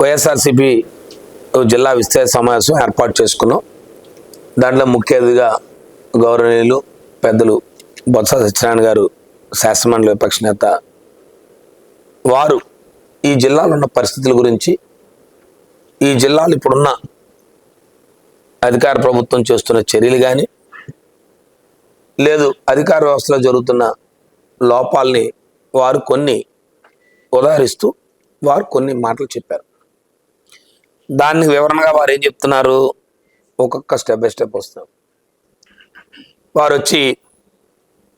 వైఎస్ఆర్సిపి జిల్లా విస్తృత సమావేశం ఏర్పాటు చేసుకున్నాం. దాంట్లో ముఖ్య అతిథిగా గౌరవనీయులు పెద్దలు బొత్స సత్యనారాయణ గారు శాసనమండలి విపక్ష నేత వారు ఈ జిల్లాలో ఉన్న పరిస్థితుల గురించి ఈ జిల్లాలో ఇప్పుడున్న అధికార ప్రభుత్వం చేస్తున్న చర్యలు కానీ లేదు అధికార వ్యవస్థలో జరుగుతున్న లోపాలని వారు కొన్ని ఉదాహరిస్తూ వారు కొన్ని మాటలు చెప్పారు. దాన్ని వివరణగా వారు ఏం చెప్తున్నారు? ఒక్కొక్క స్టెప్ బై స్టెప్ వస్తారు వారు వచ్చి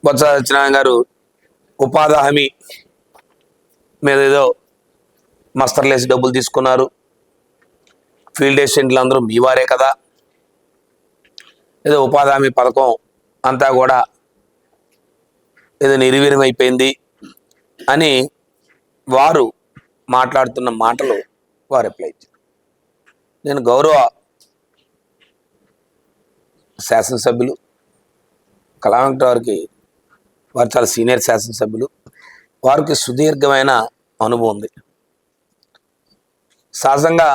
బొత్స సత్యనారాయణ గారు ఉపాధి హామీ మీద ఏదో మస్తర్లేసి డబ్బులు తీసుకున్నారు. ఫీల్డ్ అసిస్టెంట్లు అందరూ మీ వారే కదా. ఏదో ఉపాధి హామీ పథకం అంతా కూడా ఏదో నిర్వీర్యం అయిపోయింది అని వారు మాట్లాడుతున్న మాటలు వారు రిప్లై ఇచ్చారు నేను గౌరవ శాసనసభ్యులు కళావెంకట వారికి వారు చాలా సీనియర్ శాసనసభ్యులు వారికి సుదీర్ఘమైన అనుభవం ఉంది. సహజంగా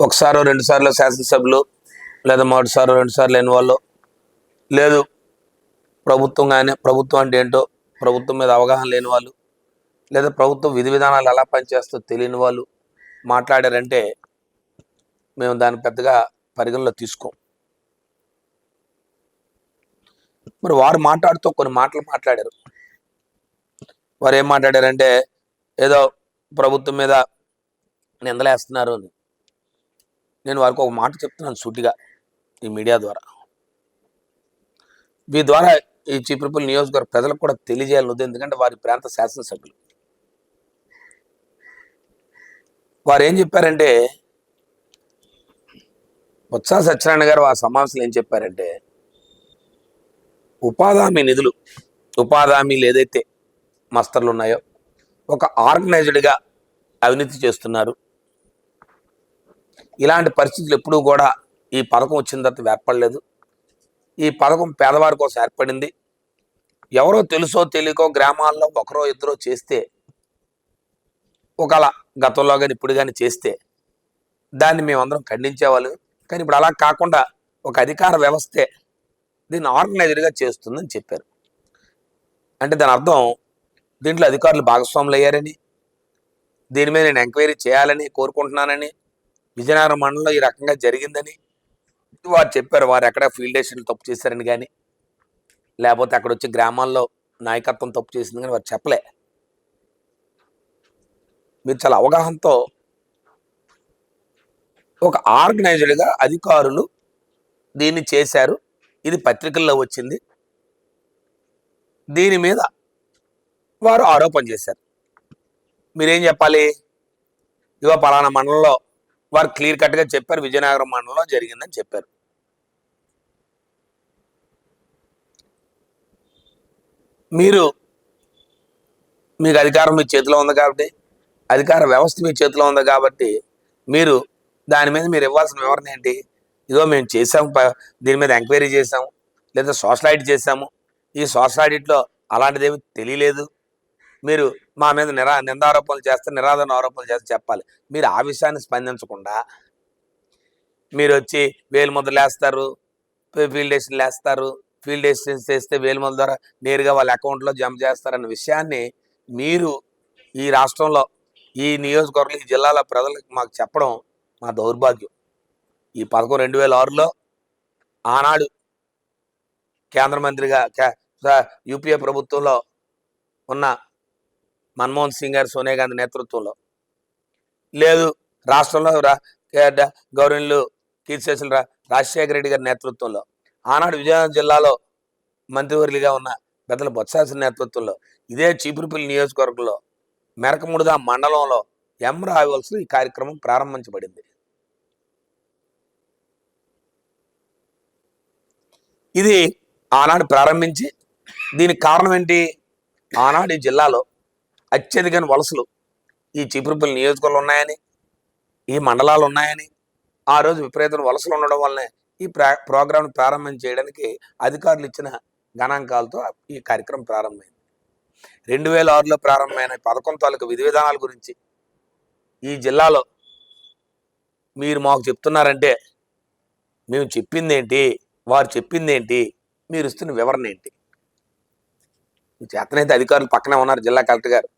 ఒకసారి రెండు సార్లు శాసనసభ్యులు లేదా మొదటిసారి రెండు సార్లు లేని వాళ్ళు లేదు ప్రభుత్వం కానీ ప్రభుత్వం అంటే ఏంటో ప్రభుత్వం మీద అవగాహన లేని వాళ్ళు లేదా ప్రభుత్వం విధి విధానాలు ఎలా పనిచేస్తో తెలియని వాళ్ళు మాట్లాడారంటే మేము దాన్ని పెద్దగా పరిగణలో తీసుకోం. మరి వారు మాట్లాడుతూ కొన్ని మాటలు మాట్లాడారు. వారు ఏం మాట్లాడారంటే ఏదో ప్రభుత్వం మీద నిందలేస్తున్నారు అని. నేను వారికి ఒక మాట చెప్తున్నాను సూటిగా ఈ మీడియా ద్వారా. మీ ద్వారా ఈ చీపురుపల్లి నియోజకవర్గ ప్రజలకు కూడా తెలియజేయాలని ఎందుకంటే వారి ప్రాంత శాసనసభ్యులు. వారు ఏం చెప్పారంటే ఉత్సాహ సత్యనారాయణ గారు ఆ సమావేశంలో ఏం చెప్పారంటే ఉపాధి నిధులు ఉపాధి హామీలు ఏదైతే మస్తర్లు ఉన్నాయో ఒక ఆర్గనైజ్డ్గా అవినీతి చేస్తున్నారు. ఇలాంటి పరిస్థితులు ఎప్పుడూ కూడా ఈ పథకం వచ్చిన తర్వాత ఏర్పడలేదు. ఈ పథకం పేదవారి కోసం ఏర్పడింది. ఎవరో తెలుసో తెలియకో గ్రామాల్లో ఒకరో ఇద్దరో చేస్తే ఒకలా గతంలో కానీ ఇప్పుడు కానీ చేస్తే దాన్ని మేమందరం ఖండించేవాళ్ళు కానీ ఇప్పుడు అలా కాకుండా ఒక అధికార వ్యవస్థే దీన్ని ఆర్గనైజ్డ్గా చేస్తుందని చెప్పారు. అంటే దాని అర్థం దీంట్లో అధికారులు భాగస్వాములు అయ్యారని దీని మీద నేను ఎంక్వైరీ చేయాలని కోరుకుంటున్నానని విజయనగరం మండలంలో ఈ రకంగా జరిగిందని వారు చెప్పారు వారు ఎక్కడ ఫీల్డ్ స్టేషన్లు తప్పు చేశారని కానీ లేకపోతే అక్కడ వచ్చి గ్రామాల్లో నాయకత్వం తప్పు చేసింది కానీ వారు చెప్పలే. మీరు చాలా అవగాహనతో ఒక ఆర్గనైజ్డ్గా అధికారులు దీన్ని చేశారు. ఇది పత్రికల్లో వచ్చింది. దీని మీద వారు ఆరోపణ చేశారు. మీరేం చెప్పాలి? ఇగో పలానా మండలంలో వారు క్లియర్ కట్గా చెప్పారు. విజయనగరం మండలంలో జరిగిందని చెప్పారు. మీరు మీకు అధికారం మీ చేతిలో ఉంది కాబట్టి అధికార వ్యవస్థ మీ చేతిలో ఉంది కాబట్టి మీరు దాని మీద మీరు ఇవ్వాల్సిన వివరణ ఏంటి? ఇదో మేము చేసాము ప- దీని మీద ఎంక్వైరీ చేసాము లేదా సోషల్ ఆడిట్ చేసాము ఈ సోషల్ ఆడిట్లో అలాంటిదేమి తెలియలేదు. మీరు మా మీద నిరా నిందారోపణలు చేస్తే నిరాధన ఆరోపణలు చేస్తే చెప్పాలి. మీరు ఆ విషయాన్ని స్పందించకుండా మీరు వచ్చి వేలు ముద్రలు వేస్తారు ఫీల్డ్ డేషన్లు వేస్తారు ఫీల్డ్ డేషన్స్ చేస్తే వేలు ముద్ర ద్వారా నేరుగా వాళ్ళ అకౌంట్లో జమ చేస్తారన్న విషయాన్ని మీరు ఈ రాష్ట్రంలో ఈ నియోజకవర్గం ఈ జిల్లాల ప్రజలకు మాకు చెప్పడం మా దౌర్భాగ్యం. ఈ పథకం రెండు వేల ఆరులో ఆనాడు కేంద్ర మంత్రిగా యూపీఏ ప్రభుత్వంలో ఉన్న మన్మోహన్ సింగ్ గారు సోనియా గాంధీ నేతృత్వంలో. లేదు రాష్ట్రంలో రా కే- కీర్తిశేషులు రాజశేఖర రెడ్డి గారి నేతృత్వంలో. ఆనాడు విజయనగరం జిల్లాలో మంత్రివర్యులుగా ఉన్న పెద్దల బొత్సాసిన నేతృత్వంలో. ఇదే చీపురుపల్లి నియోజకవర్గంలో మెరకముడిదా మండలంలో ఎం రావల్స్ ఈ కార్యక్రమం ప్రారంభించబడింది. ఇది ఆనాడు ప్రారంభించి దీనికి కారణం ఏంటి? ఆనాడు ఈ జిల్లాలో అత్యధిక వలసలు ఈ చీపురుపల్లి నియోజకవర్గంలో ఉన్నాయని ఈ మండలాలు ఉన్నాయని ఆ రోజు విపరీతమైన వలసలు ఉండడం వల్లనే ఈ ప్రా ప్రోగ్రాం ప్రారంభం చేయడానికి అధికారులు ఇచ్చిన గణాంకాలతో ఈ కార్యక్రమం ప్రారంభమైంది. రెండు వేల ఆరులో ప్రారంభమైన పథకం తాలూకు విధి విధానాల గురించి ఈ జిల్లాలో మీరు మాకు చెప్తున్నారంటే మేము చెప్పింది ఏంటి వారు చెప్పింది ఏంటి మీరు ఇస్తున్న వివరణ ఏంటి? చేతనైతే అధికారులు పక్కనే ఉన్నారు జిల్లా కలెక్టర్ గారు.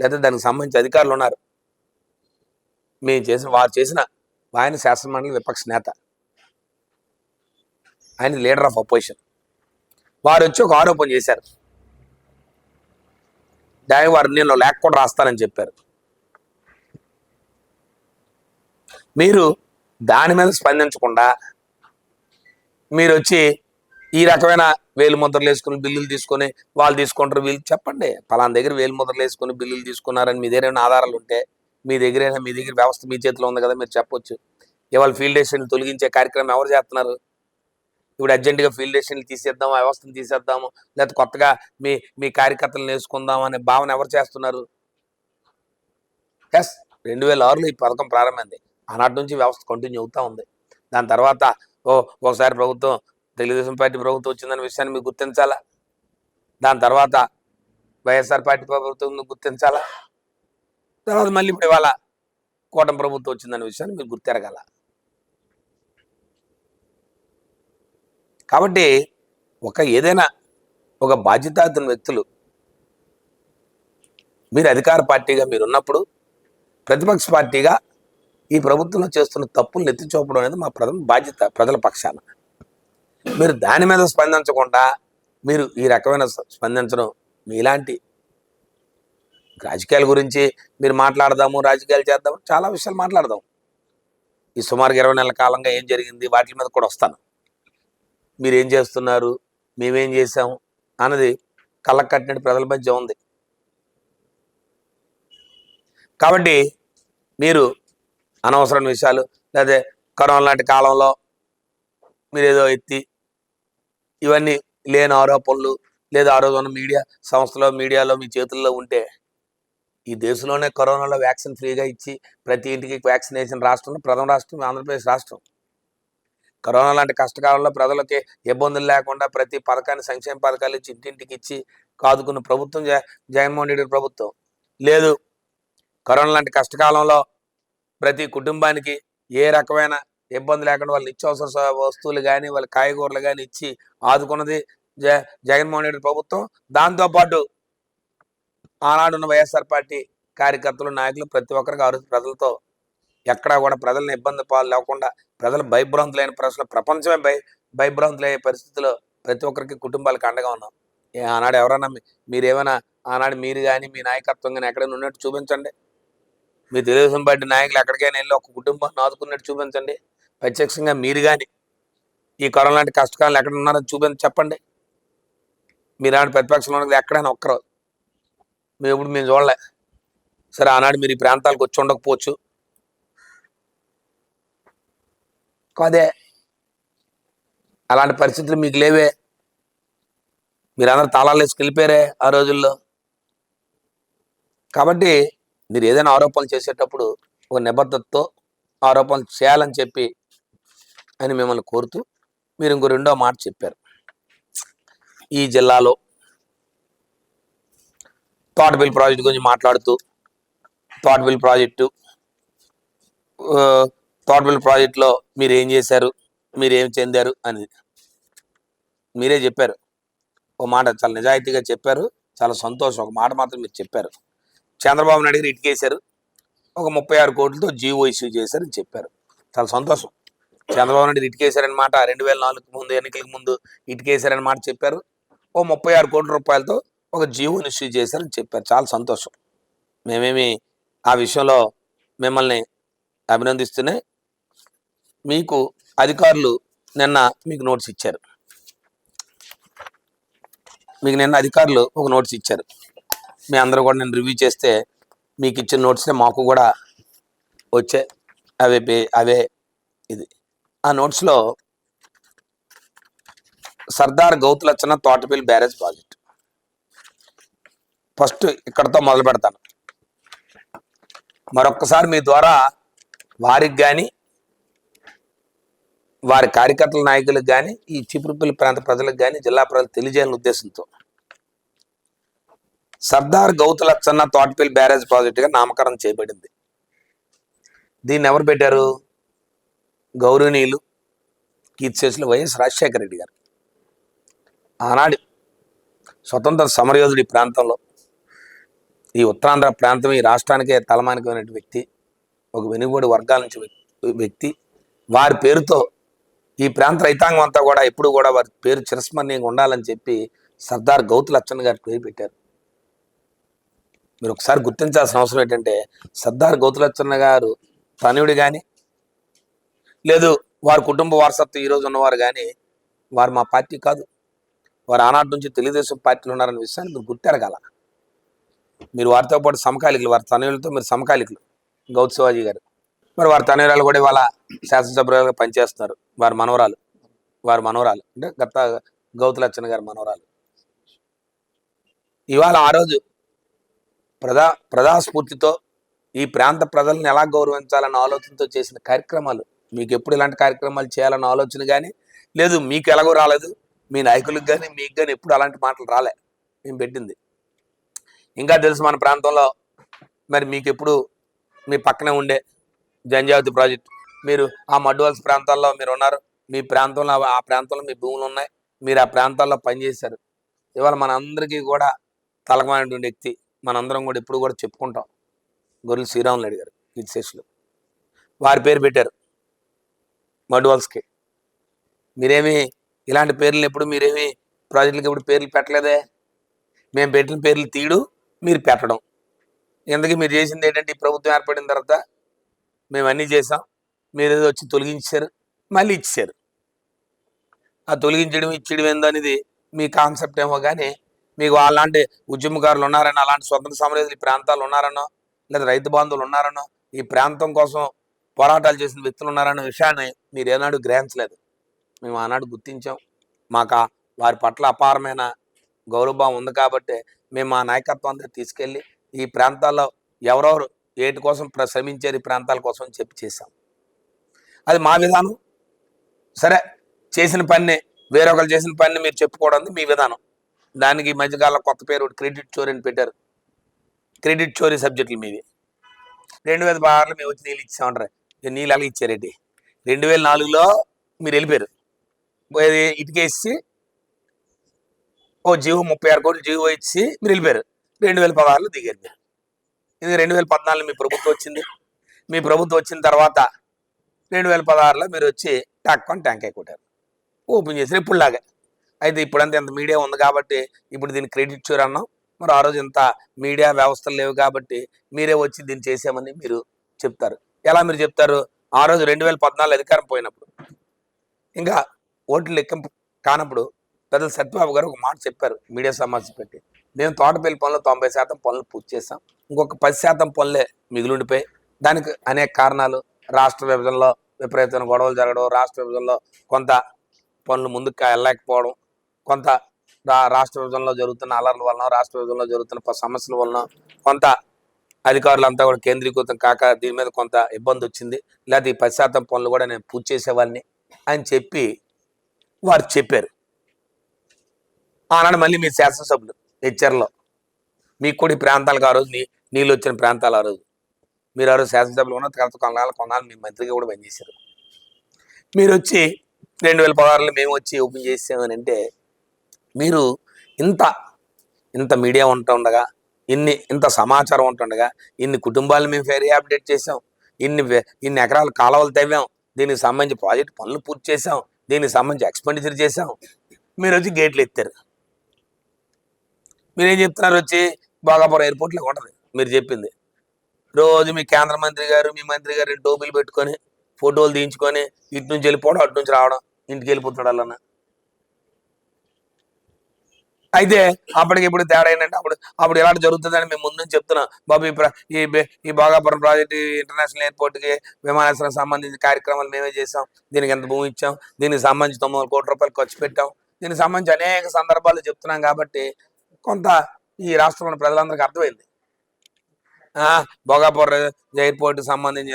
లేదా దానికి సంబంధించి అధికారులు ఉన్నారు. మేము చేసిన వారు చేసిన ఆయన శాసనమండలి విపక్ష నేత. ఆయన లీడర్ ఆఫ్ అపోజిషన్. వారు వచ్చి ఒక ఆరోపణ చేశారు. దాని వారు నేను లేఖ కూడా రాస్తానని చెప్పారు. మీరు దాని మీద స్పందించకుండా మీరు వచ్చి ఈ రకమైన వేలు ముద్రలు వేసుకుని బిల్లులు తీసుకొని వాళ్ళు తీసుకుంటారు వీళ్ళు చెప్పండి. పలానా దగ్గర వేలు ముద్రలు వేసుకుని బిల్లులు తీసుకున్నారని మీ దగ్గర ఏమైనా ఆధారాలు ఉంటే మీ దగ్గర మీ దగ్గర వ్యవస్థ మీ చేతిలో ఉంది కదా మీరు చెప్పొచ్చు. ఇవాళ ఫీల్డ్ డెసిషన్ తొలగించే కార్యక్రమం ఎవరు చేస్తున్నారు? ఇప్పుడు అర్జెంటుగా ఫీల్డ్ స్టేషన్లు తీసేద్దాం వ్యవస్థను తీసేద్దాము లేకపోతే కొత్తగా మీ మీ కార్యకర్తలను వేసుకుందాం అనే భావన ఎవరు చేస్తున్నారు? ఎస్ రెండు వేల ఆరులో ఈ పథకం ప్రారంభమైంది. ఆనాటి నుంచి వ్యవస్థ కంటిన్యూ అవుతా ఉంది. దాని తర్వాత ఓ ఒకసారి ప్రభుత్వం తెలుగుదేశం పార్టీ ప్రభుత్వం వచ్చిందనే విషయాన్ని మీకు గుర్తించాలా? దాని తర్వాత వైఎస్ఆర్ పార్టీ ప్రభుత్వం గుర్తించాలా? తర్వాత మళ్ళీ ఇప్పుడు ఇవాళ కూటమి ప్రభుత్వం వచ్చిందనే విషయాన్ని మీరు గుర్తెరగాల? కాబట్టి ఒక ఏదైనా ఒక బాధ్యతార్థుల వ్యక్తులు మీరు అధికార పార్టీగా మీరు ఉన్నప్పుడు ప్రతిపక్ష పార్టీగా ఈ ప్రభుత్వంలో చేస్తున్న తప్పులు ఎత్తి చూపడం అనేది మా ప్రథమ బాధ్యత ప్రజల పక్షాన. మీరు దాని మీద స్పందించకుండా మీరు ఈ రకమైన స్పందించడం స్పందించడం మీలాంటి రాజకీయాల గురించి మీరు మాట్లాడదాము రాజకీయాలు చేద్దాము చాలా విషయాలు మాట్లాడదాం ఈ సుమారుగా ఇరవై నెలల కాలంగా ఏం జరిగింది వాటి మీద కూడా వస్తాను. మీరేం చేస్తున్నారు? మేమేం చేసాము అన్నది కళ్ళకు కట్టినట్టు ప్రజల మధ్య ఉంది. కాబట్టి మీరు అనవసరమైన విషయాలు లేదా కరోనా లాంటి కాలంలో మీరు ఏదో ఎత్తి ఇవన్నీ లేని ఆరోపణలు లేదా ఆ రోజు ఉన్న మీడియా సంస్థలో మీడియాలో మీ చేతుల్లో ఉంటే ఈ దేశంలోనే కరోనాలో వ్యాక్సిన్ ఫ్రీగా ఇచ్చి ప్రతి ఇంటికి వ్యాక్సినేషన్ రాష్ట్రంలో ప్రథమ రాష్ట్రం ఆంధ్రప్రదేశ్ రాష్ట్రం. కరోనా లాంటి కష్టకాలంలో ప్రజలకి ఇబ్బందులు లేకుండా ప్రతి పథకాన్ని సంక్షేమ పథకాలు ఇచ్చి ఇంటింటికి ఇచ్చి కాదుకున్న ప్రభుత్వం జ జగన్మోహన్ రెడ్డి ప్రభుత్వం. లేదు కరోనా లాంటి కష్టకాలంలో ప్రతి కుటుంబానికి ఏ రకమైన ఇబ్బంది లేకుండా వాళ్ళు నిత్యావసర వస్తువులు కానీ వాళ్ళ కాయగూరలు కానీ ఇచ్చి ఆదుకున్నది జ జగన్మోహన్ రెడ్డి ప్రభుత్వం. దాంతోపాటు ఆనాడున్న వైఎస్ఆర్ పార్టీ కార్యకర్తలు నాయకులు ప్రతి ఒక్కరికి ఆ ప్రజలతో ఎక్కడా కూడా ప్రజలను ఇబ్బంది పాలు లేకుండా ప్రజలు భయభ్రాంతులైన ప్రశ్నలు ప్రపంచమే భయ భయభ్రాంతులయ్యే పరిస్థితిలో ప్రతి ఒక్కరికి కుటుంబాలకు అండగా ఉన్నాం. ఆనాడు ఎవరన్నా మీరేమైనా ఆనాడు మీరు కానీ మీ నాయకత్వం కానీ ఎక్కడైనా ఉన్నట్టు చూపించండి. మీ తెలుగుదేశం పార్టీ నాయకులు ఎక్కడికైనా వెళ్ళి ఒక కుటుంబాన్ని ఆదుకున్నట్టు చూపించండి. ప్రత్యక్షంగా మీరు కానీ ఈ కరోనా లాంటి కష్టకాలం ఎక్కడ ఉన్నారో చూపించి చెప్పండి. మీరు ఆనాడు ప్రతిపక్షంలో ఉన్నది ఎక్కడైనా ఒక్కరు. మేము ఇప్పుడు మేము చూడలే. సరే ఆనాడు మీరు ఈ ప్రాంతాలకు వచ్చి ఉండకపోవచ్చు. కాదే. అలాంటి పరిస్థితులు మీకు లేవే. మీరందరూ తాళాలు వేసుకు వెళ్ళిపోయారే ఆ రోజుల్లో. కాబట్టి మీరు ఏదైనా ఆరోపణలు చేసేటప్పుడు ఒక నిబద్ధతతో ఆరోపణలు చేయాలని చెప్పి అని మిమ్మల్ని కోరుతూ మీరు ఇంకో రెండో మాట చెప్పారు. ఈ జిల్లాలో తోటబిల్ ప్రాజెక్టు గురించి మాట్లాడుతూ తోటబిల్ ప్రాజెక్టు ఆ, ప్రాజెక్ట్లో మీరు ఏం చేశారు? మీరు ఏం చెందారు? అనేది మీరే చెప్పారు. ఒక మాట చాలా నిజాయితీగా చెప్పారు. చాలా సంతోషం. ఒక మాట మాత్రం మీరు చెప్పారు. చంద్రబాబు నాయుడు గారు ఇటుకేశారు. ఒక ముప్పై ఆరు కోట్లతో జీవో ఇష్యూ చేశారని చెప్పారు. చాలా సంతోషం. చంద్రబాబు నాయుడు ఇటుకేశారని మాట రెండు వేల నాలుగు ముందు ఎన్నికలకు ముందు ఇటుకేశారని మాట చెప్పారు. ఓ ముప్పై ఆరు కోట్ల రూపాయలతో ఒక జీవోని ఇష్యూ చేశారని చెప్పారు. చాలా సంతోషం. మేమేమి ఆ విషయంలో మిమ్మల్ని అభినందిస్తూనే మీకు అధికారులు నిన్న మీకు నోటీస్ ఇచ్చారు. మీకు నిన్న అధికారులు ఒక నోటీస్ ఇచ్చారు. మీ అందరూ కూడా నేను రివ్యూ చేస్తే మీకు ఇచ్చిన నోట్స్నే మాకు కూడా వచ్చే అవే పే- అవే ఇది. ఆ నోట్స్లో Sardar Gouthu Latchanna Thotapalli barrage project. First ఇక్కడతో మొదలు పెడతాను. మరొక్కసారి మీ ద్వారా వారికి కానీ వారి కార్యకర్తల నాయకులకు కానీ ఈ చిపురుపల్లి ప్రాంత ప్రజలకు కానీ జిల్లా ప్రజలు తెలియజేయాలని ఉద్దేశంతో. సర్దార్ గౌతులచ్చన్న తోటపల్లి బ్యారేజ్ ప్రాజెక్టుగా నామకరణం చేయబడింది. దీన్ని ఎవరు పెట్టారు? గౌరవనీయులు కీర్తిశేషులు వైఎస్ రాజశేఖర రెడ్డి గారు. ఆనాడు స్వతంత్ర సమరయోధుడి ప్రాంతంలో ఈ ఉత్తరాంధ్ర ప్రాంతం ఈ రాష్ట్రానికే తలమానికమైన వ్యక్తి ఒక వెనుగబడి వర్గాల నుంచి వ్యక్తి వారి పేరుతో ఈ ప్రాంత రైతాంగం అంతా కూడా ఎప్పుడు కూడా వారి పేరు చిరస్మరణీయంగా ఉండాలని చెప్పి సర్దార్ గౌతు లచ్చన్ గారి పేరు పెట్టారు. మీరు ఒకసారి గుర్తించాల్సిన అవసరం ఏంటంటే సర్దార్ గౌతు లచ్చన్న గారు తనయుడు కానీ లేదు వారి కుటుంబ వారసత్వం ఈరోజు ఉన్నవారు కానీ వారు మా పార్టీ కాదు. వారు ఆనాటి నుంచి తెలుగుదేశం పార్టీలో ఉన్నారనే విషయాన్ని మీరు గుర్తెరగాల. మీరు వారితో పాటు సమకాలికులు వారి తనయులతో మీరు సమకాలికులు గౌత్ శివాజీ గారు. మరి వారి తనయురాలు కూడా ఇవాళ శాసనసభ్యులుగా పనిచేస్తున్నారు. వారి మనవరాలు వారి మనవరాలు. అంటే గత గౌతులచ్చన్న గారి మనవరాలు. ఇవాళ ఆ రోజు ప్రజా ప్రజాస్ఫూర్తితో ఈ ప్రాంత ప్రజలను ఎలా గౌరవించాలన్న ఆలోచనతో చేసిన కార్యక్రమాలు మీకు ఎప్పుడు ఇలాంటి కార్యక్రమాలు చేయాలన్న ఆలోచన కానీ లేదు మీకు ఎలాగో రాలేదు మీ నాయకులకు కానీ మీకు కానీ ఎప్పుడు అలాంటి మాటలు రాలే. మేము పెట్టింది. ఇంకా తెలుసు మన ప్రాంతంలో మరి మీకు ఎప్పుడు మీ పక్కనే ఉండే జంజావతి ప్రాజెక్ట్. మీరు ఆ మడ్వల్స్ ప్రాంతాల్లో మీరు ఉన్నారు మీ ప్రాంతంలో ఆ ప్రాంతంలో మీ భూములు ఉన్నాయి. మీరు ఆ ప్రాంతాల్లో పనిచేశారు ఇవాళ మన అందరికీ కూడా తలకమైనటువంటి వ్యక్తి. మనందరం కూడా ఇప్పుడు కూడా చెప్పుకుంటాం. గొర్రెలు శ్రీరాములు అడిగారు గారు కీర్తిశేషులు వారి పేరు పెట్టారు. మడ్వాల్స్కి. మీరేమి ఇలాంటి పేర్లు ఎప్పుడు మీరేమి ప్రాజెక్టులకి ఎప్పుడు పేర్లు పెట్టలేదే? మేము పెట్టిన పేర్లు తీయడు మీరు పెట్టడం. ఎందుకు మీరు చేసింది ఏంటంటే ఈ ప్రభుత్వం ఏర్పడిన తర్వాత మేము అన్నీ చేసాం మీరు ఏదో వచ్చి తొలగించారు మళ్ళీ ఇచ్చారు. ఆ తొలగించడం ఇచ్చడం ఏందో అనేది మీ కాన్సెప్ట్ ఏమో కానీ మీకు అలాంటి ఉద్యమకారులు ఉన్నారని అలాంటి స్వతంత్ర సమరయోధులు ఈ ప్రాంతాలు ఉన్నారనో లేదా రైతు బాంధవులు ఉన్నారనో ఈ ప్రాంతం కోసం పోరాటాలు చేసిన వ్యక్తులు ఉన్నారన్న విషయాన్ని మీరు ఏనాడు గ్రహించలేదు. మేము ఆనాడు గుర్తించాం. మాకు వారి పట్ల అపారమైన గౌరవభావం ఉంది కాబట్టి మేము మా నాయకత్వం తీసుకెళ్ళి ఈ ప్రాంతాల్లో ఎవరెవరు ఏటి కోసం ప్ర- శ్రమించారు ఈ ప్రాంతాల కోసం చెప్పి చేశాం. అది మా విధానం. సరే చేసిన పని వేరొకరు చేసిన పని మీరు చెప్పుకోవడం మీ విధానం. దానికి ఈ మధ్యకాలంలో కొత్త పేరు క్రెడిట్ చోరీ అని పెట్టారు. క్రెడిట్ చోరీ సబ్జెక్టులు మీవి. రెండు వేల పదహారులో మేము వచ్చి నీళ్ళు ఇచ్చామంటారు నీళ్ళు అలాగే ఇచ్చారండి రెండు వేల నాలుగులో మీరు వెళ్ళిపోయారు. ఇటుకేసి ఓ జీవో ముప్పై ఆరు కోట్లు జీవో ఇచ్చి మీరు వెళ్ళిపోయారు. రెండు వేల పదహారులో దిగారు మీరు. ఇది రెండు వేల పద్నాలుగులో మీ ప్రభుత్వం వచ్చింది. మీ ప్రభుత్వం వచ్చిన తర్వాత రెండు వేల పదహారులో మీరు వచ్చి ట్యాక్ అని ట్యాంక్ కొట్టారు ఓపెన్ చేసి ఇప్పుడులాగా. అయితే ఇప్పుడంతా ఇంత మీడియా ఉంది కాబట్టి ఇప్పుడు దీన్ని క్రెడిట్ చూర్ అన్నాం. మరి ఆ రోజు ఇంత మీడియా వ్యవస్థలు లేవు కాబట్టి మీరే వచ్చి దీన్ని చేసామని మీరు చెప్తారు. ఎలా మీరు చెప్తారు? ఆ రోజు రెండు వేల పద్నాలుగు అధికారం పోయినప్పుడు. ఇంకా ఓట్లు లెక్కింపు కానప్పుడు పెద్ద సత్యబాబు గారు ఒక మాట చెప్పారు మీడియా సమావేశం పెట్టి. మేము తోటపల్లి పనులు తొంభై శాతం పనులు పూర్తి చేసాం ఇంకొక పది శాతం పనులే మిగిలిండిపోయి దానికి అనేక కారణాలు రాష్ట్ర విభజనలో విపరీతమైన గొడవలు జరగడం రాష్ట్ర విభజనలో కొంత పనులు ముందుకు వెళ్ళలేకపోవడం కొంత రాష్ట్ర విభజనలో జరుగుతున్న అలర్ల వలన రాష్ట్ర విభజనలో జరుగుతున్న సమస్యల వలన కొంత అధికారులంతా కూడా కేంద్రీకృతం కాక దీని మీద కొంత ఇబ్బంది వచ్చింది. లేకపోతే ఈ పది శాతం పనులు కూడా నేను పూర్తి చేసేవాడిని అని చెప్పి వారు చెప్పారు. ఆనాడు మళ్ళీ మీ శాసనసభ్యులు హెచ్చర్లో. మీకు కూడా ఈ ప్రాంతాలకు ఆ రోజు నీ నీళ్ళు వచ్చిన ప్రాంతాలు ఆ రోజు. మీరు ఎవరు శాసనసభలో ఉన్న తర్వాత కొన్నాళ్ళు కొన్నాళ్ళు మీ మంత్రిగా కూడా పనిచేశారు మీరు వచ్చి రెండు వేల పదహారులో మేము వచ్చి ఓపెన్ చేసామని అంటే మీరు ఇంత ఇంత మీడియా ఉంటుండగా ఇన్ని ఇంత సమాచారం ఉంటుండగా ఇన్ని కుటుంబాలు మేము ఫెరీ అప్డేట్ చేసాం ఇన్ని ఇన్ని ఎకరాల కాలువలు తవ్వాం దీనికి సంబంధించి ప్రాజెక్ట్ పనులు పూర్తి చేసాం దీనికి సంబంధించి ఎక్స్పెండిచర్ చేసాం మీరు వచ్చి గేట్లు ఎత్తారు. మీరేం చెప్తున్నారు వచ్చి భోగాపురం ఎయిర్పోర్ట్లో ఉంటుంది మీరు చెప్పింది. రోజు మీ కేంద్ర మంత్రి గారు మీ మంత్రి గారు రెండు టోపీలు పెట్టుకొని ఫోటోలు తీయించుకొని ఇటు నుంచి వెళ్ళిపోవడం అటు నుంచి రావడం ఇంటికి వెళ్ళిపోతాడు అలా అయితే అప్పటికి ఇప్పుడు తేడా ఏంటంటే అప్పుడు అప్పుడు ఎలాంటి జరుగుతుందని మేము ముందు నుంచి చెప్తున్నాం. బాబు ఈ ఈ భాగాపురం భోగాపురం ప్రాజెక్ట్ ఇంటర్నేషనల్ ఎయిర్పోర్ట్కి విమానాశ్రయం సంబంధించిన కార్యక్రమాలు మేమే చేసాం దీనికి ఎంత భూమి ఇచ్చాం? దీనికి సంబంధించి తొమ్మిది కోట్ల రూపాయలు ఖర్చు పెట్టాం. దీనికి సంబంధించి అనేక సందర్భాలు చెప్తున్నాం కాబట్టి కొంత ఈ రాష్ట్రంలో ప్రజలందరికీ అర్థమైంది. భోగాపురం ఎయిర్పోర్ట్ సంబంధించి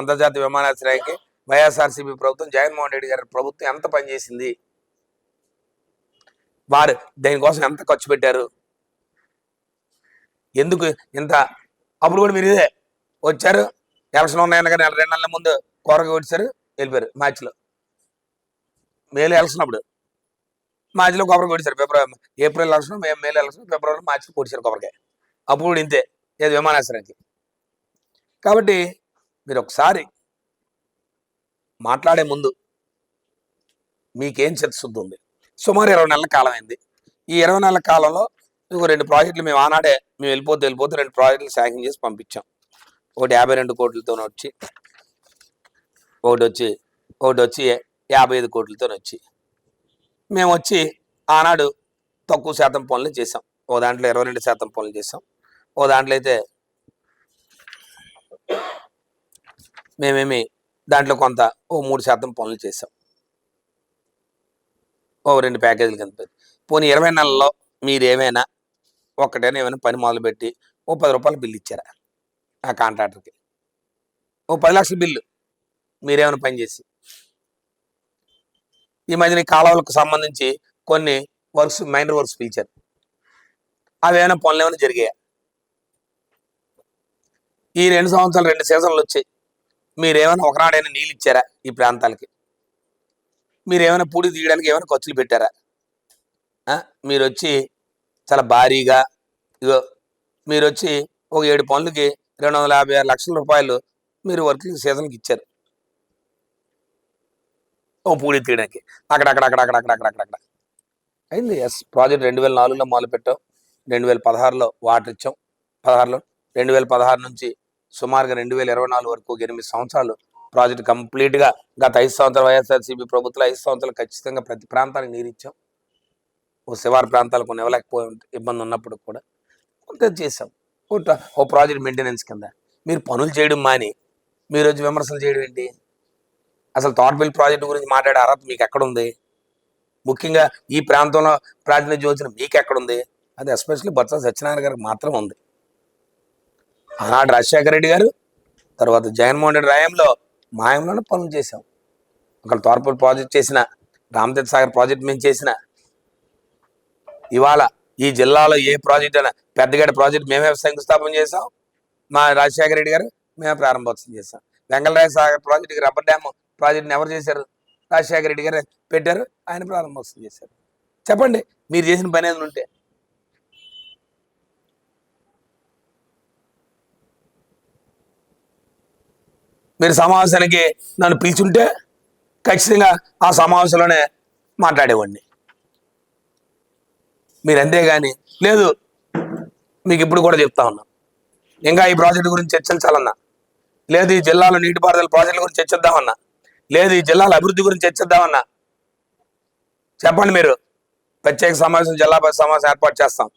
అంతర్జాతీయ విమానాశ్రయానికి వైఎస్ఆర్సీపీ ప్రభుత్వం జగన్మోహన్ రెడ్డి గారి ప్రభుత్వం ఎంత పనిచేసింది? వారు దేనికోసం ఎంత ఖర్చు పెట్టారు? ఎందుకు ఇంత? అప్పుడు కూడా మీరు ఇదే వచ్చారు. ఎలక్షన్ ఉన్నాయన్న కానీ రెండు నెలల ముందు కూరగా వచ్చారు వెళ్ళిపోయారు మ్యాచ్లో మేలు ఎలక్షన్ అప్పుడు. మార్చిలో కొబ్బరి కొడిచారు ఫిబ్రవరి ఏప్రిల్ ఎలక్షన్ మే మేలు ఎలక్షన్ ఫిబ్రవరి మార్చిలో కొడిచారు కొబ్బరికాయ అప్పుడు ఇంతే. ఏది విమానాశ్రయానికి కాబట్టి మీరు ఒకసారి మాట్లాడే ముందు మీకేం చిత్తశుద్ధి ఉంది సుమారు ఇరవై నెలల కాలం అయింది ఈ ఇరవై నెలల కాలంలో ఇంకో రెండు ప్రాజెక్టులు మేము ఆనాడే మేము వెళ్ళిపోతే వెళ్ళిపోతే రెండు ప్రాజెక్టులు శాంక్షన్ చేసి పంపించాం. ఒకటి యాభై రెండు కోట్లతో వచ్చి ఒకటి వచ్చి ఒకటి వచ్చి యాభై ఐదు కోట్లతో వచ్చి. మేము వచ్చి ఆనాడు తక్కువ శాతం పనులు చేసాం ఓ దాంట్లో ఇరవై రెండు శాతం పనులు చేసాం ఓ దాంట్లో అయితే మేమేమి దాంట్లో కొంత ఓ మూడు శాతం పనులు చేసాం ఓ రెండు ప్యాకేజీలు కింద పోనీ ఇరవై నెలల్లో మీరు ఏమైనా ఒక్కటైనా ఏమైనా పని మొదలుపెట్టి ఓ పది రూపాయలు బిల్లు ఇచ్చారా ఆ కాంట్రాక్టర్కి? ఓ పది లక్షల బిల్లు మీరేమైనా పని చేసి. ఈ మధ్యన కాలువలకు సంబంధించి కొన్ని వర్క్స్ మైనర్ వర్క్స్ పిలిచారు. అవి ఏమైనా పనులు ఏమైనా జరిగాయా? ఈ రెండు సంవత్సరాలు రెండు సీజన్లు వచ్చాయి. మీరేమైనా ఒకనాడైనా నీళ్ళు ఇచ్చారా ఈ ప్రాంతాలకి? మీరు ఏమైనా పూడి తీయడానికి ఏమైనా ఖర్చులు పెట్టారా? మీరు వచ్చి చాలా భారీగా ఇగో మీరు వచ్చి ఒక ఏడు పనులకి రెండు వందల యాభై ఆరు లక్షల రూపాయలు మీరు వర్కింగ్ సీజన్కి ఇచ్చారు. ఓ పూడి తీయడానికి. అక్కడ అక్కడ అక్కడ అక్కడ అక్కడ అక్కడ అక్కడ అక్కడ. అయింది. ఎస్ ప్రాజెక్ట్ రెండు వేల నాలుగులో మొదలుపెట్టాం. రెండు వేల పదహారులో వాటర్ ఇచ్చాం. పదహారులో రెండు వేల పదహారు నుంచి సుమారుగా రెండు వేల ఇరవై నాలుగు వరకు ఒక ఎనిమిది సంవత్సరాలు ప్రాజెక్ట్ కంప్లీట్గా గత ఐదు సంవత్సరాలు వైఎస్ఆర్సీపీ ప్రభుత్వం ఐదు సంవత్సరాలు ఖచ్చితంగా ప్రతి ప్రాంతానికి నీరు ఇచ్చాం. ఓ శివారు ప్రాంతాలకు కొన్ని ఇవ్వలేకపోయి ఇబ్బంది ఉన్నప్పుడు కూడా కొంత చేసాం ఓ ఓ ప్రాజెక్ట్ మెయింటెనెన్స్ కింద. మీరు పనులు చేయడం మాని మీరు వచ్చి విమర్శలు చేయడం ఏంటి? అసలు తోటపల్లి ప్రాజెక్టు గురించి మాట్లాడే అర్హత మీకు ఎక్కడుంది ముఖ్యంగా ఈ ప్రాంతంలో ప్రాతినిధ్యం వచ్చిన మీకు ఎక్కడుంది అది ఎస్పెషల్లీ బొత్స సత్యనారాయణ గారికి మాత్రం ఉంది. ఆనాడు రాజశేఖర రెడ్డి గారు తర్వాత జగన్మోహన్ రెడ్డి రాయంలో మాయంలోనే పనులు చేశాం. అక్కడ తోటపల్లి ప్రాజెక్ట్ చేసిన రామతీర్థ సాగర్ ప్రాజెక్ట్ మేము చేసిన ఇవాళ ఈ జిల్లాలో ఏ ప్రాజెక్ట్ అయినా పెద్దగడ ప్రాజెక్ట్ మేమే శంకుస్థాపన చేసాం మా రాజశేఖర రెడ్డి గారు మేమే ప్రారంభోత్సవం చేసాం వెంకటరాయ సాగర్ ప్రాజెక్టుకి రబ్బర్ డ్యామ్ ప్రాజెక్ట్ని ఎవరు చేశారు? రాజశేఖర రెడ్డి గారు పెట్టారు ఆయన ప్రారంభోత్సవం చేశారు. చెప్పండి మీరు చేసిన పని ఏదైనా ఉంటే. మీరు సమావేశానికి నన్ను పిలిచుంటే ఖచ్చితంగా ఆ సమావేశంలోనే మాట్లాడేవాడిని. మీరు అంతేగాని లేదు మీకు ఇప్పుడు కూడా చెప్తా ఉన్నా. ఇంకా ఈ ప్రాజెక్టు గురించి చర్చించాలన్నా. లేదు ఈ జిల్లాలో నీటిపారుదల ప్రాజెక్టుల గురించి చర్చిద్దామన్నా. లేదు ఈ జిల్లాల అభివృద్ధి గురించి చర్చిద్దామన్నా. చెప్పండి మీరు. ప్రత్యేక సమావేశం జిల్లా సమావేశం ఏర్పాటు చేస్తాం.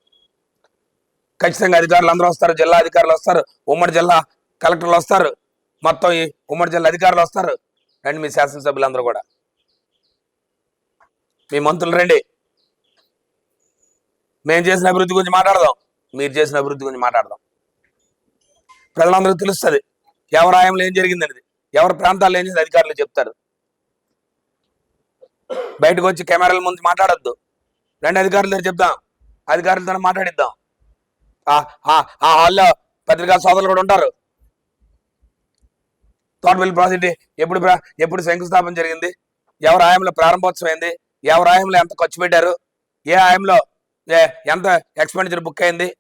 ఖచ్చితంగా అధికారులు అందరూ వస్తారు జిల్లా అధికారులు వస్తారు ఉమ్మడి జిల్లా కలెక్టర్లు వస్తారు. మొత్తం ఈ ఉమ్మడి జిల్లా అధికారులు వస్తారు. రండి మీ శాసనసభ్యులందరూ కూడా. మీ మంత్రులు రండి. మేము చేసిన అభివృద్ధి గురించి మాట్లాడదాం. మీరు చేసిన అభివృద్ధి గురించి మాట్లాడదాం. ప్రజలందరికీ తెలుస్తుంది. ఎవరి ఆయంలో ఏం జరిగిందనేది. ఎవరి ప్రాంతాల్లో ఏం చేసింది అధికారులు చెప్తారు. బయటకు వచ్చి కెమెరాల ముందు మాట్లాడొద్దు. రెండు అధికారుల దగ్గర చెప్దాం. అధికారులతో మాట్లాడిద్దాం. ఆ- ఆ- ఆ హాల్లో పత్రికా సోదరులు కూడా ఉంటారు. తోటపల్లి ప్రాజెక్ట్ ఎప్పుడు ఎప్పుడు శంకుస్థాపన జరిగింది? ఎవరి ఆయంలో ప్రారంభోత్సవం అయింది? ఎవరి ఆయంలో ఎంత ఖర్చు పెట్టారు? ఏ ఆయంలో ఏ- ఎంత ఎక్స్పెండిచర్ బుక్ అయింది?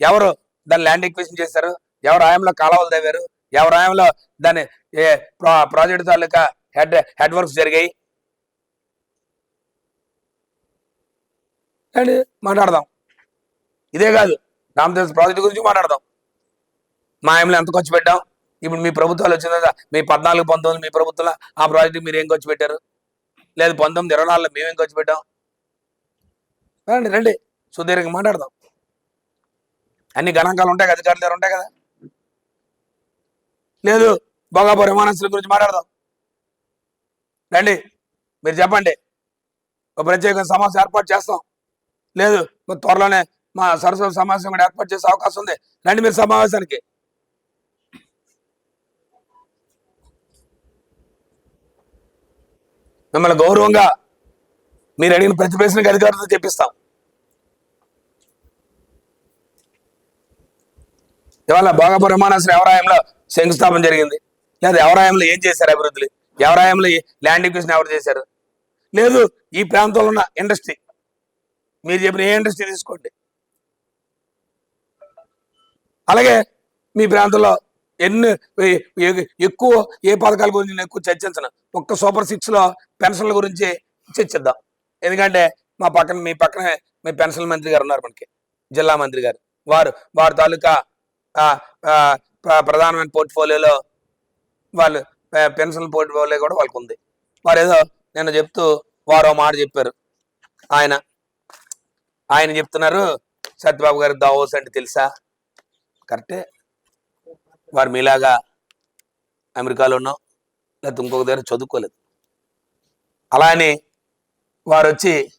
ఎవరు దాన్ని ల్యాండ్ ఎక్విజిషన్ చేశారు? ఎవరు ఆయంలో కాలువలు తవ్వారు? ఎవరు ఆయంలో దాన్ని ఏ ప్రాజెక్ట్ తాలూకా హెడ్ హెడ్ వర్క్స్ జరిగాయి? అండ్ మాట్లాడదాం. ఇదే కాదు రామదాస్ ప్రాజెక్ట్ గురించి మాట్లాడదాం. మా ఆయంలో ఎంత ఖర్చు పెట్టాం? ఇప్పుడు మీ ప్రభుత్వాలు వచ్చిన తర్వాత మీ పద్నాలుగు పంతొమ్మిది మీ ప్రభుత్వంలో ఆ ప్రాజెక్ట్ మీరు ఏం ఖర్చు పెట్టారు? లేదు పంతొమ్మిది ఇరవై నాలుగులో మేమేం ఖర్చు పెట్టాం? రండి రండి. సుదీర్ఘంగా మాట్లాడదాం. అన్ని గణాంకాలు ఉంటాయి కదా అధికారులు దగ్గర ఉంటాయి కదా? లేదు భోగాపురం విమానాశ్రయం గురించి మాట్లాడదాం. రండి మీరు చెప్పండి. ఒక ప్రత్యేక సమావేశం ఏర్పాటు చేస్తాం. లేదు త్వరలోనే మా సరస్వతి సమావేశం కూడా ఏర్పాటు చేసే అవకాశం ఉంది. రండి మీరు సమావేశానికి. మిమ్మల్ని గౌరవంగా మీరు అడిగిన ప్రతి ప్రశ్నకి అధికారులతో చెప్పిస్తాం. ఇవాళ భోగపురం విమానాశ్రయం ఎవరాయంలో శంకుస్థాపన జరిగింది? లేదా ఎవరాయంలో ఏం చేశారు అభివృద్ధులు ఎవరాయంలో ల్యాండ్ ఎక్విషన్ ఎవరు చేశారు? లేదు ఈ ప్రాంతంలో ఉన్న ఇండస్ట్రీ మీరు చెప్పిన ఏ ఇండస్ట్రీ తీసుకోండి. అలాగే మీ ప్రాంతంలో ఎన్ని ఎక్కువ ఏ పథకాల గురించి నేను ఎక్కువ చర్చించను. ఒక్క సూపర్ సిక్స్లో పెన్షన్ల గురించి చర్చిద్దాం. ఎందుకంటే మా పక్కన మీ పక్కనే మీ పెన్షన్ మంత్రి గారు ఉన్నారు మనకి జిల్లా మంత్రి గారు. వారు వారి తాలూకా ప్ర- ప్రధానమైన పోర్ట్ఫోలియోలో వాళ్ళు పెన్షన్ పోర్ట్ఫోలియో కూడా వాళ్ళకు ఉంది వారు ఏదో నేను చెప్తూ వారు మాట చెప్పారు. ఆయన ఆయన చెప్తున్నారు సత్యబాబు గారు దావోస్ అంటే తెలుసా? కరెక్టే. వారు మీలాగా అమెరికాలో ఉన్నాం లేకపోతే ఇంకొక దగ్గర చదువుకోలేదు. అలా అని వారు వచ్చి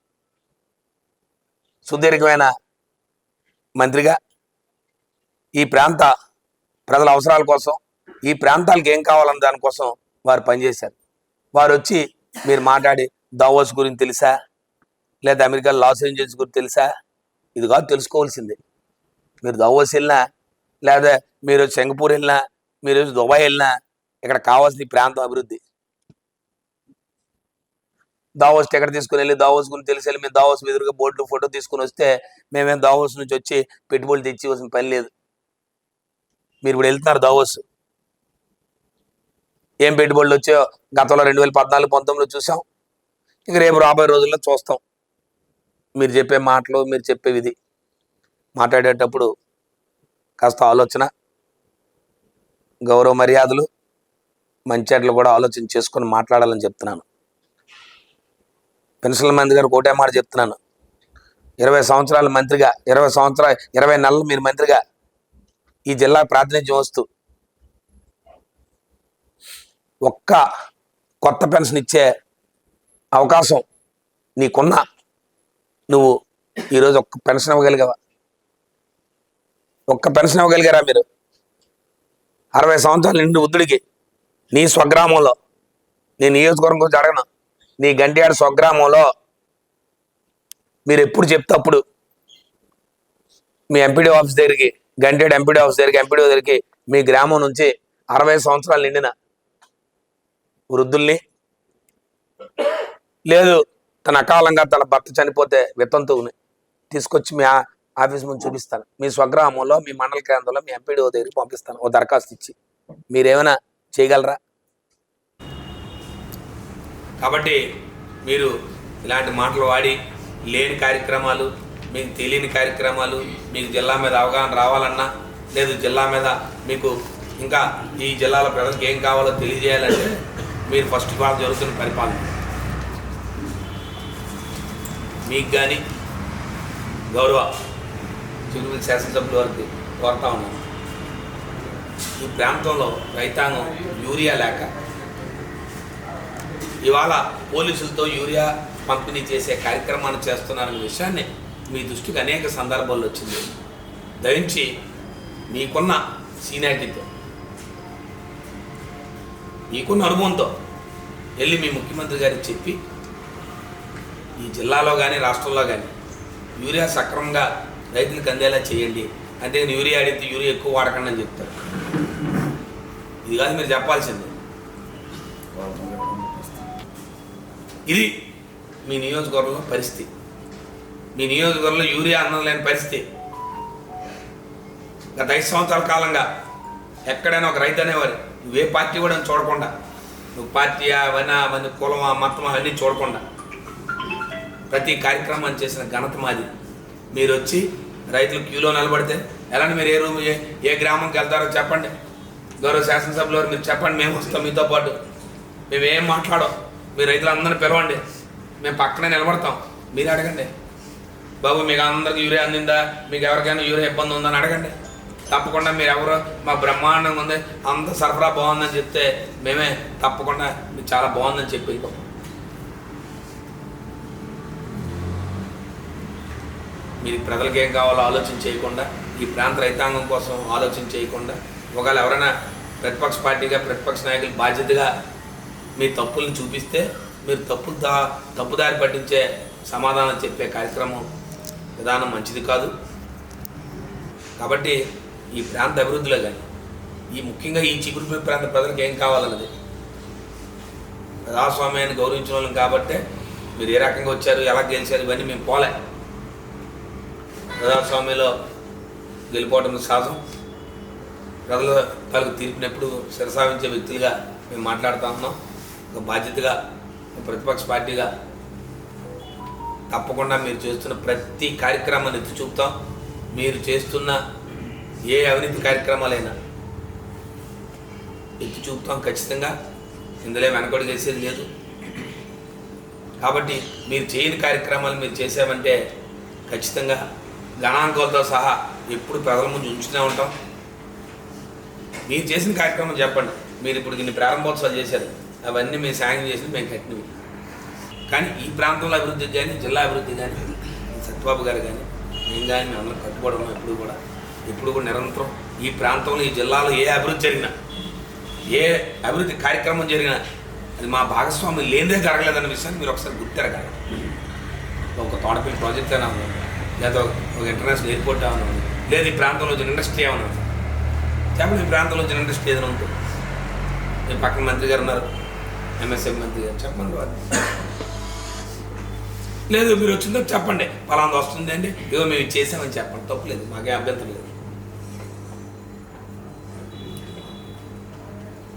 సుదీర్ఘమైన మంత్రిగా ఈ ప్రాంత ప్రజల అవసరాల కోసం ఈ ప్రాంతాలకు ఏం కావాలన్న దానికోసం వారు పనిచేశారు. వారు వచ్చి మీరు మాట్లాడి దావోస్ గురించి తెలుసా? లేదా అమెరికా లాస్ ఏంజల్స్ గురించి తెలుసా? ఇది కాదు తెలుసుకోవాల్సింది. మీరు దావోస్ వెళ్ళినా లేదా మీరు సింగపూర్ వెళ్ళినా మీరు దుబాయ్ వెళ్ళినా ఇక్కడ కావాల్సిన ప్రాంతం అభివృద్ధి. దావోస్ టికెట్ తీసుకుని వెళ్ళి దావోస్ గురించి తెలిసి వెళ్ళి మేము దావోస్ ఎదురుగా బోర్డు ఫోటో తీసుకుని వస్తే మేమేం దావోస్ నుంచి వచ్చి పెట్టుబడులు తెచ్చి వచ్చిన పని లేదు. మీరు ఇప్పుడు వెళ్తున్నారు దావోస్. ఏం పెట్టుబడులు వచ్చాయో గతంలో రెండు వేల పద్నాలుగు పంతొమ్మిదిలో చూసాం. ఇంక రేపు రాబోయే రోజుల్లో చూస్తాం. మీరు చెప్పే మాటలు మీరు చెప్పే విధి. మాట్లాడేటప్పుడు కాస్త ఆలోచన గౌరవ మర్యాదలు మంచి కూడా ఆలోచన చేసుకొని మాట్లాడాలని చెప్తున్నాను. పెన్షన్ల మంది గారు ఒకటే మాట చెప్తున్నాను. ఇరవై సంవత్సరాల మంత్రిగా ఇరవై సంవత్సరాలు ఇరవై నెలలు మీరు మంత్రిగా ఈ జిల్లా ప్రాతినిధ్యం వస్తూ ఒక్క కొత్త పెన్షన్ ఇచ్చే అవకాశం నీకున్నా నువ్వు ఈరోజు ఒక్క పెన్షన్ ఇవ్వగలిగావా? ఒక్క పెన్షన్ ఇవ్వగలిగారా మీరు? అరవై సంవత్సరాలు నిండు వృద్ధుడికి నీ స్వగ్రామంలో నీ నియోజకవర్గం గురించి అడగను. నీ గంటియాడ స్వగ్రామంలో మీరు ఎప్పుడు చెప్తే అప్పుడు మీ ఎంపీడీ ఆఫీస్ దగ్గరికి గంటేడు ఎంపీడీ ఆఫీస్ దగ్గరికి ఎంపీడీ దగ్గరికి మీ గ్రామం నుంచి అరవై సంవత్సరాలు నిండిన వృద్ధుల్ని లేదు తన అకాలంగా తన భర్త చనిపోతే వితంతువుని తీసుకొచ్చి మీ ఆఫీస్ ముందు చూపిస్తాను. మీ స్వగ్రామంలో మీ మండల కేంద్రంలో మీ ఎంపీడీ దగ్గరికి పంపిస్తాను. ఓ దరఖాస్తు ఇచ్చి. మీరేమైనా చేయగలరా? కాబట్టి మీరు ఇలాంటి మాటలు వాడి లేని కార్యక్రమాలు మీకు తెలియని కార్యక్రమాలు మీకు జిల్లా మీద అవగాహన రావాలన్నా లేదు జిల్లా మీద మీకు ఇంకా ఈ జిల్లాల ప్రజలకు ఏం కావాలో తెలియజేయాలంటే మీరు ఫస్ట్ బాగా జరుగుతున్న పరిపాలన. మీకు కానీ గౌరవ తిరుమల శాసనసభ్యుల వారికి కోరుతా ఉన్నాను. ఈ ప్రాంతంలో రైతాంగం యూరియా లేక ఇవాళ పోలీసులతో యూరియా పంపిణీ చేసే కార్యక్రమాన్ని చేస్తున్నారనే విషయాన్ని మీ దృష్టికి అనేక సందర్భాల్లో వచ్చింది. దయించి మీకున్న సీనియారిటీతో మీకున్న అనుభవంతో వెళ్ళి మీ ముఖ్యమంత్రి గారికి చెప్పి ఈ జిల్లాలో కానీ రాష్ట్రంలో కానీ యూరియా సక్రమంగా రైతులకు అందేలా చేయండి. అంతేగాని యూరియా అడిగితే యూరియా ఎక్కువ వాడకండి అని చెప్తారు. ఇది కాదు మీరు చెప్పాల్సింది. ఇది మీ నియోజకవర్గంలో పరిస్థితి. మీ నియోజకవర్గంలో యూరియా అన్నం లేని పరిస్థితి. గత ఐదు సంవత్సరాల కాలంగా ఎక్కడైనా ఒక రైతు అనేవారు నువ్వే పార్టీ కూడా చూడకుండా నువ్వు పార్టీ అవన్నీ అవన్నీ కులమా మతమా అవన్నీ చూడకుండా ప్రతి కార్యక్రమాన్ని చేసిన ఘనత మాది. మీరు వచ్చి రైతులు క్యూలో నిలబడితే ఎలాంటి మీరు ఏ రూమ్ ఏ ఏ గ్రామంకి వెళ్తారో చెప్పండి. గౌరవ శాసనసభలో మీరు చెప్పండి మేము వస్తాం మీతో పాటు. మేము ఏం మాట్లాడం మీరు రైతులందరినీ పిలవండి. మేము పక్కనే నిలబడతాం. మీరు అడగండి. బాబు మీకు అందరికి యూరియా అందిందా? మీకు ఎవరికైనా యూరియా ఇబ్బంది ఉందని అడగండి. తప్పకుండా మీరు ఎవరో మా బ్రహ్మాండంగా ఉంది. అంత సరఫరా బాగుందని చెప్తే మేమే తప్పకుండా మీకు చాలా బాగుందని చెప్పి మీరు ప్రజలకు ఏం కావాలో ఆలోచన చేయకుండా ఈ ప్రాంత రైతాంగం కోసం ఆలోచన చేయకుండా ఒకవేళ ఎవరైనా ప్రతిపక్ష పార్టీగా ప్రతిపక్ష నాయకులు బాధ్యతగా మీ తప్పులను చూపిస్తే మీరు తప్పు దా తప్పుదారి పట్టించే సమాధానం చెప్పే కార్యక్రమం విధానం మంచిది కాదు. కాబట్టి ఈ ప్రాంత అభివృద్ధిలో కానీ ఈ ముఖ్యంగా ఈ చిగురుపై ప్రాంత ప్రజలకు ఏం కావాలన్నది ప్రజాస్వామ్యాన్ని గౌరవించిన వాళ్ళం కాబట్టే మీరు ఏ రకంగా వచ్చారు ఎలా గెలిచారు ఇవన్నీ మేము పోలే. ప్రజాస్వామ్యంలో గెలిపోవడం సాధం ప్రజల తలకు తీర్పినప్పుడు శిరసావించే వ్యక్తులుగా మేము మాట్లాడుతూ ఉన్నాం. ఒక బాధ్యతగా ఒక ప్రతిపక్ష పార్టీగా తప్పకుండా మీరు చేస్తున్న ప్రతి కార్యక్రమాన్ని ఎత్తి చూపుతాం. మీరు చేస్తున్న ఏ అవినీతి కార్యక్రమాలైనా ఎత్తి చూపుతాం ఖచ్చితంగా. ఇందులో వెనకడు చేసేది లేదు. కాబట్టి మీరు చేయని కార్యక్రమాలు మీరు చేసామంటే ఖచ్చితంగా గణాంకాలతో సహా ఎప్పుడు ప్రజల ముందు ఉంచుతూనే ఉంటాం. మీరు చేసిన కార్యక్రమం చెప్పండి. మీరు ఇప్పుడు ఇన్ని ప్రారంభోత్సవాలు చేశారు. అవన్నీ మేము సాయం చేసి మేము కట్టినవి. కానీ ఈ ప్రాంతంలో అభివృద్ధి కానీ జిల్లా అభివృద్ధి కానీ సత్యబాబు గారు కానీ మేము కానీ మేము అందరం కట్టుకోవడం ఎప్పుడు కూడా. ఎప్పుడు కూడా నిరంతరం ఈ ప్రాంతంలో ఈ జిల్లాలో ఏ అభివృద్ధి జరిగినా ఏ అభివృద్ధి కార్యక్రమం జరిగినా అది మా భాగస్వామి లేనిదే జరగలేదన్న విషయాన్ని మీరు ఒకసారి గుర్తెరగాలి. ఒక తోటపల్లి ప్రాజెక్ట్ అయినా లేదా ఒక ఇంటర్నేషనల్ ఎయిర్పోర్ట్ ఏమైనా ఉంది? లేదా ఈ ప్రాంతంలో వచ్చిన ఇండస్ట్రీ ఏమైనా ఉంది? చెప్పండి ఈ ప్రాంతంలో వచ్చిన ఇండస్ట్రీ ఏదైనా ఉంటుంది మీ పక్కన మంత్రి గారు ఉన్నారు. ఎంఎస్ఎం మంత్రి గారు చెప్పండి వారు. లేదు మీరు వచ్చిందో చెప్పండి. పలాంది వస్తుంది అండి ఇదో మేము చేసామని చెప్పండి. తప్పులేదు మాకే అభ్యంతరం లేదు.